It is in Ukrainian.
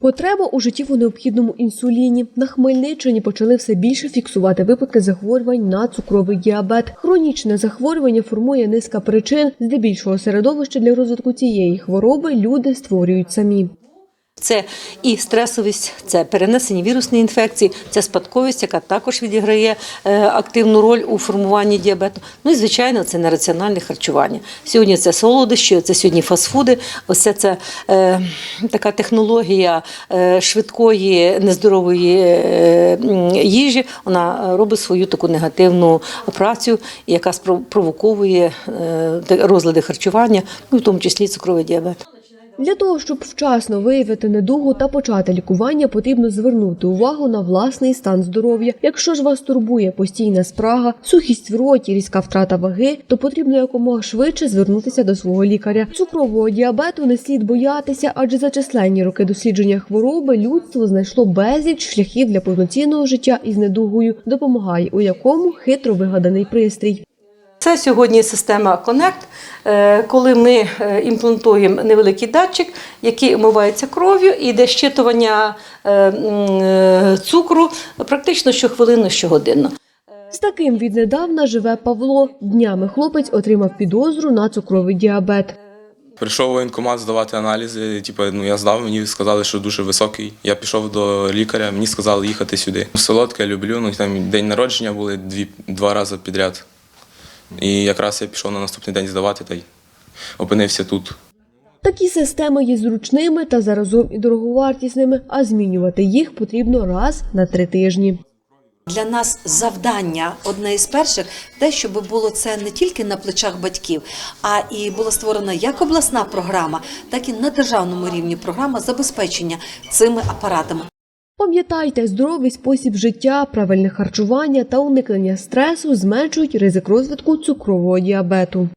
Потреба у життєво необхідному інсуліні на Хмельниччині почали все більше фіксувати випадки захворювань на цукровий діабет. Хронічне захворювання формує низка причин. Здебільшого середовище для розвитку цієї хвороби люди створюють самі. Це і стресовість, це перенесення вірусної інфекції, це спадковість, яка також відіграє е, активну роль у формуванні діабету. Ну і звичайно, це нераціональне харчування. Сьогодні це солодощі, це сьогодні фастфуди. Ось це, це е, така технологія е, швидкої нездорової е, їжі. Вона робить свою таку негативну працю, яка спровоковує е, розлади харчування, ну в тому числі цукровий діабет. Для того, щоб вчасно виявити недугу та почати лікування, потрібно звернути увагу на власний стан здоров'я. Якщо ж вас турбує постійна спрага, сухість в роті, різка втрата ваги, то потрібно якомога швидше звернутися до свого лікаря. Цукрового діабету не слід боятися, адже за численні роки дослідження хвороби людство знайшло безліч шляхів для повноцінного життя із недугою, допомагає у якому хитро вигаданий пристрій. Це сьогодні система Connect, е, коли ми е, імплантуємо невеликий датчик, який омивається кров'ю, і йде щитування е, цукру практично щохвилинно, щогодинно. З таким віднедавна живе Павло. Днями хлопець отримав підозру на цукровий діабет. Прийшов воєнкомат здавати аналізи. Типу, ну я здав, мені сказали, що дуже високий. Я пішов до лікаря, мені сказали їхати сюди. Солодке люблю. Ну там день народження були дві, два рази підряд. І якраз я пішов на наступний день здавати та й опинився тут. Такі системи є зручними та заразом і дороговартісними, а змінювати їх потрібно раз на три тижні. Для нас завдання одне із перших те, щоб було це не тільки на плечах батьків, а і була створена як обласна програма, так і на державному рівні програма забезпечення цими апаратами. Пам'ятайте, здоровий спосіб життя, правильне харчування та уникнення стресу зменшують ризик розвитку цукрового діабету.